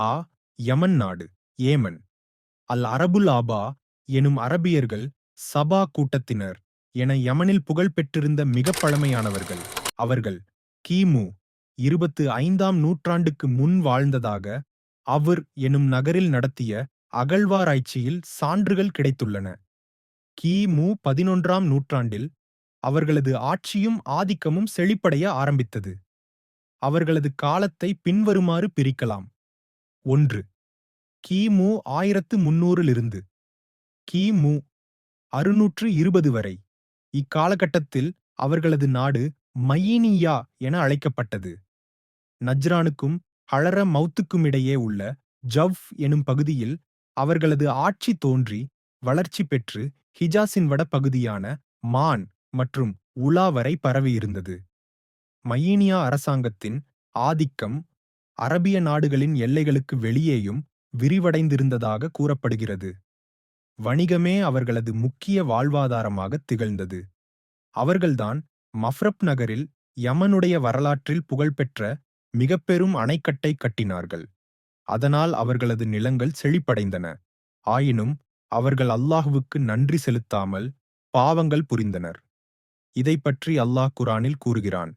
ஆ யமன் நாடு ஏமன். அல் அரபுல் ஆபா எனும் அரபியர்கள் சபா கூட்டத்தினர் என யமனில் புகழ் பெற்றிருந்த மிகப் பழமையானவர்கள். அவர்கள் கிமு இருபத்து ஐந்தாம் நூற்றாண்டுக்கு முன் வாழ்ந்ததாக அவர் எனும் நகரில் நடத்திய அகழ்வாராய்ச்சியில் சான்றுகள் கிடைத்துள்ளன. கிமு பதினொன்றாம் நூற்றாண்டில் அவர்களது ஆட்சியும் ஆதிக்கமும் செழிப்படைய ஆரம்பித்தது. அவர்களது காலத்தை பின்வருமாறு பிரிக்கலாம். ஒன்று. கிமு ஆயிரத்து முன்னூறிலிருந்து. கிமு அறுநூற்று இருபது வரை. இக்காலகட்டத்தில் அவர்களது நாடு மயீனியா என அழைக்கப்பட்டது. நஜ்ரானுக்கும் ஹளர மௌத்துக்குமிடையே உள்ள ஜவ் எனும் பகுதியில் அவர்களது ஆட்சி தோன்றி வளர்ச்சி பெற்று ஹிஜாஸின் வடபகுதியான மான் மற்றும் உலா வரை பரவியிருந்தது. மயீனியா அரசாங்கத்தின் ஆதிக்கம் அரபிய நாடுகளின் எல்லைகளுக்கு வெளியேயும் விரிவடைந்திருந்ததாக கூறப்படுகிறது. வணிகமே அவர்களது முக்கிய வாழ்வாதாரமாக திகழ்ந்தது. அவர்கள்தான் மஃப்ரப் நகரில் யமனுடைய வரலாற்றில் புகழ்பெற்ற மிகப்பெரும் அணைக்கட்டை கட்டினார்கள். அதனால் அவர்களது நிலங்கள் செழிப்படைந்தன. ஆயினும் அவர்கள் அல்லாஹுவுக்கு நன்றி செலுத்தாமல் பாவங்கள் புரிந்தனர். இதைப்பற்றி அல்லாஹ் குரானில் கூறுகிறான்.